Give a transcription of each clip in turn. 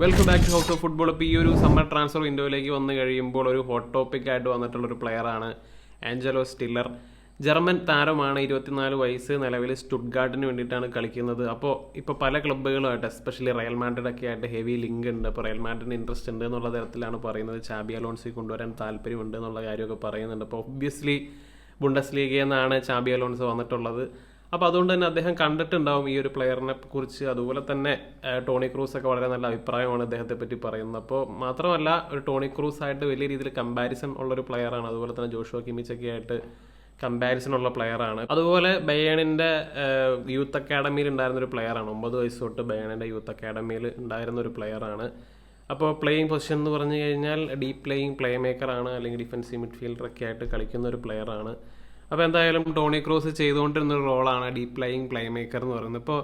Welcome back to house of football ഇപ്പോൾ ഈ ഒരു സമ്മർ ട്രാൻസ്ഫർ വിൻഡോയിലേക്ക് വന്നു കഴിയുമ്പോൾ ഒരു ഹോട്ട് ടോപ്പിക് ആയിട്ട് വന്നിട്ടുള്ള ഒരു പ്ലെയറാണ് ആഞ്ചലോ സ്റ്റില്ലർ ജർമ്മൻ താരമാണ് ഇരുപത്തിനാല് വയസ്സ് നിലവിൽ സ്റ്റുഡ്ഗാർഡിന് വേണ്ടിയിട്ടാണ് കളിക്കുന്നത്. അപ്പോൾ ഇപ്പോൾ പല ക്ലബ്ബുകളുമായിട്ട് എസ്പെഷ്യലി റയൽ മാഡ്രിഡ് ഒക്കെ ആയിട്ട് ഹെവി ലിങ്ക് ഉണ്ട്. അപ്പോൾ റയൽ മാഡ്രിഡിന് ഇൻട്രസ്റ്റ് ഉണ്ട് എന്നുള്ള തരത്തിലാണ് പറയുന്നത്. ചാബി അലോൺസി കൊണ്ടുവരാൻ താല്പര്യമുണ്ട് എന്നുള്ള കാര്യമൊക്കെ പറയുന്നുണ്ട്. അപ്പോൾ ഒബ്വിയസ്ലി ബുണ്ടസ് ലീഗയിൽ നിന്നാണ് ചാബി അലോൺസ് വന്നിട്ടുള്ളത്. അപ്പോൾ അതുകൊണ്ട് തന്നെ അദ്ദേഹം കണ്ടിട്ടുണ്ടാവും ഈ ഒരു പ്ലെയറിനെ കുറിച്ച്. അതുപോലെ തന്നെ ടോണി ക്രൂസ് ഒക്കെ വളരെ നല്ല അഭിപ്രായമാണ് അദ്ദേഹത്തെ പറ്റി പറയുന്നത്. അപ്പോൾ മാത്രമല്ല ഒരു ടോണി ക്രൂസ് ആയിട്ട് വലിയ രീതിയിൽ കമ്പാരിസൺ ഉള്ളൊരു പ്ലെയറാണ് അതുപോലെ തന്നെ ജോഷുവ കിമിച്ചൊക്കെ ആയിട്ട് കമ്പാരിസൺ ഉള്ള പ്ലെയറാണ് അതുപോലെ ബയേണിന്റെ യൂത്ത് അക്കാഡമിയിൽ ഉണ്ടായിരുന്ന ഒരു പ്ലെയറാണ് ഒമ്പത് വയസ്സ് തൊട്ട് ബയേണിന്റെ യൂത്ത് അക്കാഡമിയിൽ ഉണ്ടായിരുന്ന ഒരു പ്ലെയറാണ് അപ്പോൾ പ്ലേയിങ് പൊസിഷൻ എന്ന് പറഞ്ഞു കഴിഞ്ഞാൽ ഡീപ് പ്ലേയിങ് പ്ലേ മേക്കറാണ് അല്ലെങ്കിൽ ഡിഫൻസീവ് മിഡ്ഫീൽഡർ ഒക്കെ ആയിട്ട് കളിക്കുന്ന ഒരു പ്ലെയറാണ് അപ്പോൾ എന്തായാലും ടോണി ക്രോസ് ചെയ്തുകൊണ്ടിരുന്ന ഒരു റോളാണ് ഡീപ് പ്ലേയിങ് പ്ലേ മേക്കർ എന്ന് പറയുന്നത്. ഇപ്പോൾ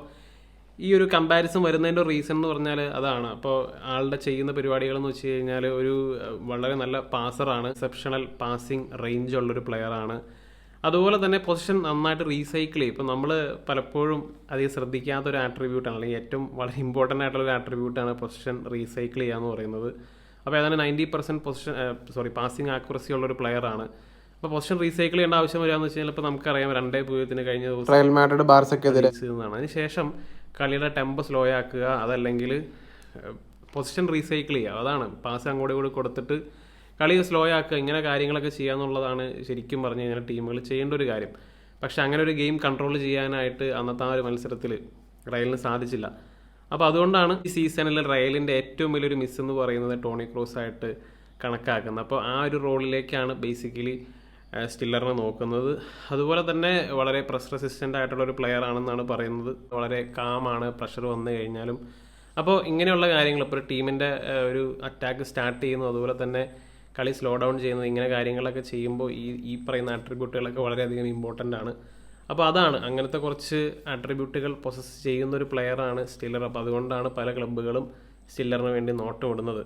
ഈ ഒരു കമ്പാരിസൺ വരുന്നതിന്റെ റീസൺ എന്ന് പറഞ്ഞാൽ അതാണ്. അപ്പോൾ ആളുടെ ചെയ്യുന്ന പരിപാടികൾ എന്ന് വെച്ച് കഴിഞ്ഞാൽ ഒരു വളരെ നല്ല പാസറാണ് എക്സെപ്ഷണൽ പാസിംഗ് റേഞ്ച് ഉള്ളൊരു പ്ലെയറാണ് അതുപോലെ തന്നെ പൊസിഷൻ നന്നായിട്ട് റീസൈക്കിൾ ചെയ്യും. ഇപ്പോൾ നമ്മൾ പലപ്പോഴും അധികം ശ്രദ്ധിക്കാത്ത ഒരു ആട്രിബ്യൂട്ടാണ് അല്ലെങ്കിൽ ഏറ്റവും വളരെ ഇമ്പോർട്ടന്റ് ആയിട്ടുള്ള ഒരു ആട്രിബ്യൂട്ടാണ് പൊസിഷൻ റീസൈക്കിൾ ചെയ്യുക എന്ന് പറയുന്നത്. അപ്പോൾ ഏതാണ്ട് ninety percent position sorry passing accuracy ഉള്ളൊരു പ്ലെയറാണ് അപ്പോൾ പൊസിഷൻ റീസൈക്കിൾ ചെയ്യേണ്ട ആവശ്യം വരാന്ന് വെച്ച് കഴിഞ്ഞാൽ ഇപ്പോൾ നമുക്കറിയാം രണ്ടേ പൂജ്യത്തിന് കഴിഞ്ഞ ദിവസം റയൽ മാഡ്രിഡ് അതിനുശേഷം കളിയുടെ ടെമ്പ് സ്ലോ ആക്കുക അതല്ലെങ്കിൽ പൊസിഷൻ റീസൈക്കിൾ ചെയ്യുക. അതാണ്. പാസ് അങ്ങോട്ട് കൂടി കൊടുത്തിട്ട് കളി സ്ലോ ആക്കുക ഇങ്ങനെ കാര്യങ്ങളൊക്കെ ചെയ്യുക എന്നുള്ളതാണ് ശരിക്കും പറഞ്ഞു കഴിഞ്ഞാൽ ടീമുകൾ ചെയ്യേണ്ട ഒരു കാര്യം. പക്ഷെ അങ്ങനെ ഒരു ഗെയിം കൺട്രോൾ ചെയ്യാനായിട്ട് അന്നത്തെ ആ ഒരു മത്സരത്തിൽ റയലിന് സാധിച്ചില്ല. അപ്പോൾ അതുകൊണ്ടാണ് ഈ സീസണിൽ റയലിന്റെ ഏറ്റവും വലിയൊരു മിസ് എന്ന് പറയുന്നത് ടോണി ക്രോസ് ആയിട്ട് കണക്കാക്കുന്നത്. അപ്പോൾ ആ ഒരു റോളിലേക്കാണ് ബേസിക്കലി സ്റ്റില്ലറിനെ നോക്കുന്നത്. അതുപോലെ തന്നെ വളരെ പ്രഷർ റെസിസ്റ്റന്റ് ആയിട്ടുള്ള ഒരു പ്ലെയർ ആണെന്നാണ് പറയുന്നത്. വളരെ കാമാണ് പ്രഷർ വന്നു കഴിഞ്ഞാലും. അപ്പോൾ ഇങ്ങനെയുള്ള കാര്യങ്ങൾ ഇപ്പോൾ ഒരു ടീമിന്റെ ഒരു അറ്റാക്ക് സ്റ്റാർട്ട് ചെയ്യുന്നു അതുപോലെ തന്നെ കളി സ്ലോ ഡൗൺ ചെയ്യുന്നത് ഇങ്ങനെ കാര്യങ്ങളൊക്കെ ചെയ്യുമ്പോൾ ഈ ഈ പറയുന്ന ആട്രിബ്യൂട്ടുകളൊക്കെ വളരെയധികം ഇമ്പോർട്ടന്റ് ആണ്. അപ്പോൾ അതാണ് അങ്ങനത്തെ കുറച്ച് ആട്രിബ്യൂട്ടുകൾ പൊസസ് ചെയ്യുന്ന ഒരു പ്ലെയറാണ് സ്റ്റില്ലർ. അപ്പോൾ അതുകൊണ്ടാണ് പല ക്ലബ്ബുകളും സ്റ്റില്ലറിന് വേണ്ടി നോട്ടം ഇടുന്നത്.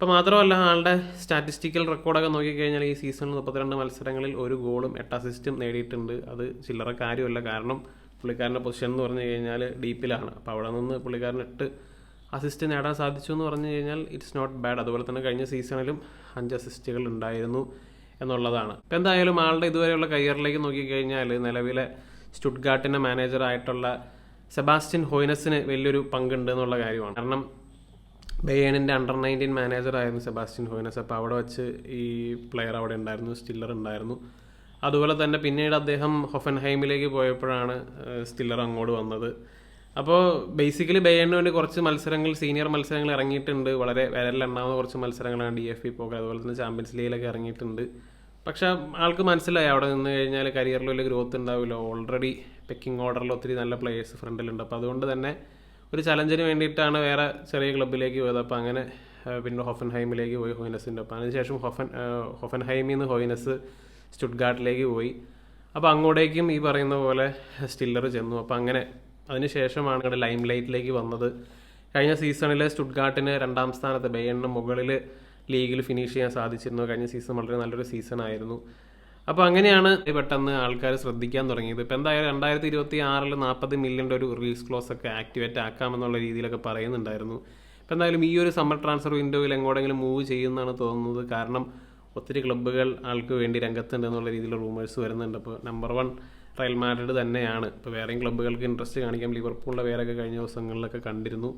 ഇപ്പോൾ മാത്രമല്ല ആളുടെ സ്റ്റാറ്റിസ്റ്റിക്കൽ റെക്കോർഡൊക്കെ നോക്കിക്കഴിഞ്ഞാൽ ഈ സീസണിൽ മുപ്പത്തിരണ്ട് മത്സരങ്ങളിൽ ഒരു ഗോളും എട്ട് അസിസ്റ്റും നേടിയിട്ടുണ്ട്. അത് ചില്ലറ കാര്യമല്ല. കാരണം പുള്ളിക്കാരന്റെ പൊസിഷൻ എന്ന് പറഞ്ഞു കഴിഞ്ഞാൽ ഡീപ്പിലാണ്. അപ്പോൾ അവിടെ നിന്ന് പുള്ളിക്കാരൻ എട്ട് അസിസ്റ്റ് നേടാൻ സാധിച്ചു എന്ന് പറഞ്ഞു കഴിഞ്ഞാൽ ഇറ്റ്സ് നോട്ട് ബാഡ് അതുപോലെ തന്നെ കഴിഞ്ഞ സീസണിലും അഞ്ച് അസിസ്റ്റുകൾ ഉണ്ടായിരുന്നു എന്നുള്ളതാണ്. ഇപ്പം എന്തായാലും ആളുടെ ഇതുവരെയുള്ള കരിയറിലേക്ക് നോക്കിക്കഴിഞ്ഞാൽ നിലവിലെ സ്റ്റുഡ്ഗാർട്ടിന്റെ മാനേജറായിട്ടുള്ള സെബാസ്റ്റ്യൻ ഹോയിനസിന് വലിയൊരു പങ്കുണ്ട് എന്നുള്ള കാര്യമാണ്. കാരണം ബെയേണിന്റെ അണ്ടർ നയന്റീൻ മാനേജറായിരുന്നു സെബാസ്റ്റ്യൻ ഹോയിനസ്. അപ്പോൾ അവിടെ വെച്ച് ഈ പ്ലെയർ അവിടെ ഉണ്ടായിരുന്നു സ്റ്റില്ലർ ഉണ്ടായിരുന്നു. അതുപോലെ തന്നെ പിന്നീട് അദ്ദേഹം ഹൊഫൻഹൈമിലേക്ക് പോയപ്പോഴാണ് സ്റ്റില്ലർ അങ്ങോട്ട് വന്നത്. അപ്പോൾ ബേസിക്കലി ബെയേണിന് വേണ്ടി കുറച്ച് മത്സരങ്ങൾ സീനിയർ മത്സരങ്ങൾ ഇറങ്ങിയിട്ടുണ്ട്. വളരെ വിരലിലെണ്ണാവുന്ന കുറച്ച് മത്സരങ്ങളാണ് ഡി എഫ് പി പോക അതുപോലെ തന്നെ ചാമ്പ്യൻസ് ലീഗിലൊക്കെ ഇറങ്ങിയിട്ടുണ്ട്. പക്ഷെ ആൾക്ക് മനസ്സിലായി അവിടെ നിന്ന് കഴിഞ്ഞാൽ കരിയറിൽ വലിയ ഗ്രോത്ത് ഉണ്ടാവില്ല. ഓൾറെഡി പെക്കിംഗ് ഓർഡറിൽ ഒത്തിരി നല്ല പ്ലേയേഴ്സ് ഫ്രണ്ടിലുണ്ട് അപ്പോൾ അതുകൊണ്ട് തന്നെ ഒരു ചലഞ്ചിന് വേണ്ടിയിട്ടാണ് വേറെ ചെറിയ ക്ലബ്ബിലേക്ക് പോയത്. അപ്പോൾ അങ്ങനെ പിന്നെ ഹൊഫൻഹൈമിലേക്ക് പോയി ഹോയിനസിന്റെ ഒപ്പം. അതിനുശേഷം ഹൊഫൻ ഹൊഫൻഹൈമിൽ നിന്ന് ഹോയിനസ് സ്റ്റുഡ്ഗാർട്ടിലേക്ക് പോയി. അപ്പോൾ അങ്ങോട്ടേക്കും ഈ പറയുന്ന പോലെ സ്റ്റില്ലർ ചെന്നു. അപ്പോൾ അങ്ങനെ അതിനുശേഷമാണ് ഇവിടെ ലൈം ലൈറ്റിലേക്ക് വന്നത്. കഴിഞ്ഞ സീസണിൽ സ്റ്റുഡ്ഗാർട്ടിന് രണ്ടാം സ്ഥാനത്ത് ബെയണിന് മുകളിൽ ലീഗിൽ ഫിനിഷ് ചെയ്യാൻ സാധിച്ചിരുന്നു. കഴിഞ്ഞ സീസൺ വളരെ നല്ലൊരു സീസൺ ആയിരുന്നു. അപ്പോൾ അങ്ങനെയാണ് പെട്ടെന്ന് ആൾക്കാർ ശ്രദ്ധിക്കാൻ തുടങ്ങിയത്. ഇപ്പോൾ എന്തായാലും രണ്ടായിരത്തി ഇരുപത്തി ആറിൽ നാൽപ്പത് മില്യന്റെ ഒരു റിലീസ് ക്ലോസ് ഒക്കെ ആക്ടിവേറ്റ് ആക്കാമെന്നുള്ള രീതിയിലൊക്കെ പറയുന്നുണ്ടായിരുന്നു. ഇപ്പോൾ എന്തായാലും ഈ ഒരു സമ്മർ ട്രാൻസ്ഫർ വിൻഡോയിൽ എങ്ങോട്ടെങ്കിലും മൂവ് ചെയ്യുമെന്നാണ് തോന്നുന്നത്. കാരണം ഒത്തിരി ക്ലബ്ബുകൾ ആൾക്ക് വേണ്ടി രംഗത്തുണ്ട് എന്നുള്ള രീതിയിൽ റൂമേഴ്സ് വരുന്നുണ്ട്. അപ്പോൾ നമ്പർ വൺ റയൽ മാഡ്രിഡ് തന്നെയാണ്. ഇപ്പോൾ വേറെയും ക്ലബ്ബുകൾക്ക് ഇൻട്രസ്റ്റ് കാണിക്കാം ലിവർപൂളിന്റെ പേരൊക്കെ കഴിഞ്ഞ ദിവസങ്ങളിലൊക്കെ കണ്ടിരുന്നു.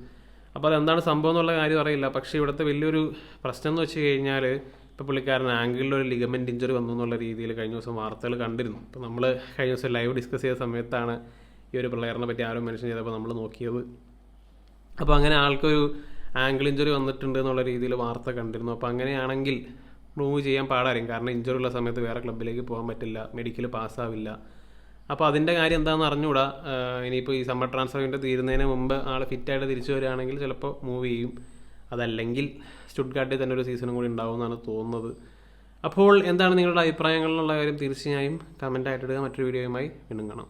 അപ്പോൾ അതെന്താണ് സംഭവം എന്നുള്ള കാര്യം അറിയില്ല. പക്ഷേ ഇവിടുത്തെ വലിയൊരു പ്രശ്നം എന്ന് വെച്ച് കഴിഞ്ഞാൽ ഇപ്പോൾ പുള്ളിക്കാരൻ ആംഗിളിൽ ഒരു ലിഗമെന്റ് ഇഞ്ചുറി വന്നു എന്നുള്ള രീതിയിൽ കഴിഞ്ഞ ദിവസം വാർത്തകൾ കണ്ടിരുന്നു. അപ്പോൾ നമ്മൾ കഴിഞ്ഞ ദിവസം ലൈവ് ഡിസ്കസ് ചെയ്ത സമയത്താണ് ഈ ഒരു പ്ലെയറിനെ പറ്റി ആരും മെൻഷൻ ചെയ്തപ്പോൾ നമ്മൾ നോക്കിയത്. അപ്പോൾ അങ്ങനെ ആൾക്കൊരു ആംഗിൾ ഇഞ്ചുറി വന്നിട്ടുണ്ട് എന്നുള്ള രീതിയിൽ വാർത്ത കണ്ടിരുന്നു. അപ്പോൾ അങ്ങനെയാണെങ്കിൽ മൂവ് ചെയ്യാൻ പാടായിരിക്കും. കാരണം ഇഞ്ചുറി ഉള്ള സമയത്ത് വേറെ ക്ലബിലേക്ക് പോകാൻ പറ്റില്ല മെഡിക്കൽ പാസ്സാവില്ല അപ്പോൾ അതിന്റെ കാര്യം എന്താണെന്ന് അറിഞ്ഞുകൂടാ ഇനിയിപ്പോൾ ഈ സമ്മർ ട്രാൻസ്ഫർ വിൻഡോ തീരുന്നതിന് മുമ്പ് ആൾ ഫിറ്റായിട്ട് തിരിച്ചു വരികയാണെങ്കിൽ ചിലപ്പോൾ മൂവ് ചെയ്യും. അതല്ലെങ്കിൽ സ്റ്റുഡ്ഗാർട്ടിൽ തന്നെ ഒരു സീസണും കൂടി ഉണ്ടാവും എന്നാണ് തോന്നുന്നത്. അപ്പോൾ എന്താണ് നിങ്ങളുടെ അഭിപ്രായങ്ങളിലുള്ള കാര്യം? തീർച്ചയായും കമന്റ് ആയിട്ടിടുക മറ്റൊരു വീഡിയോയുമായി വീണ്ടും കാണാം.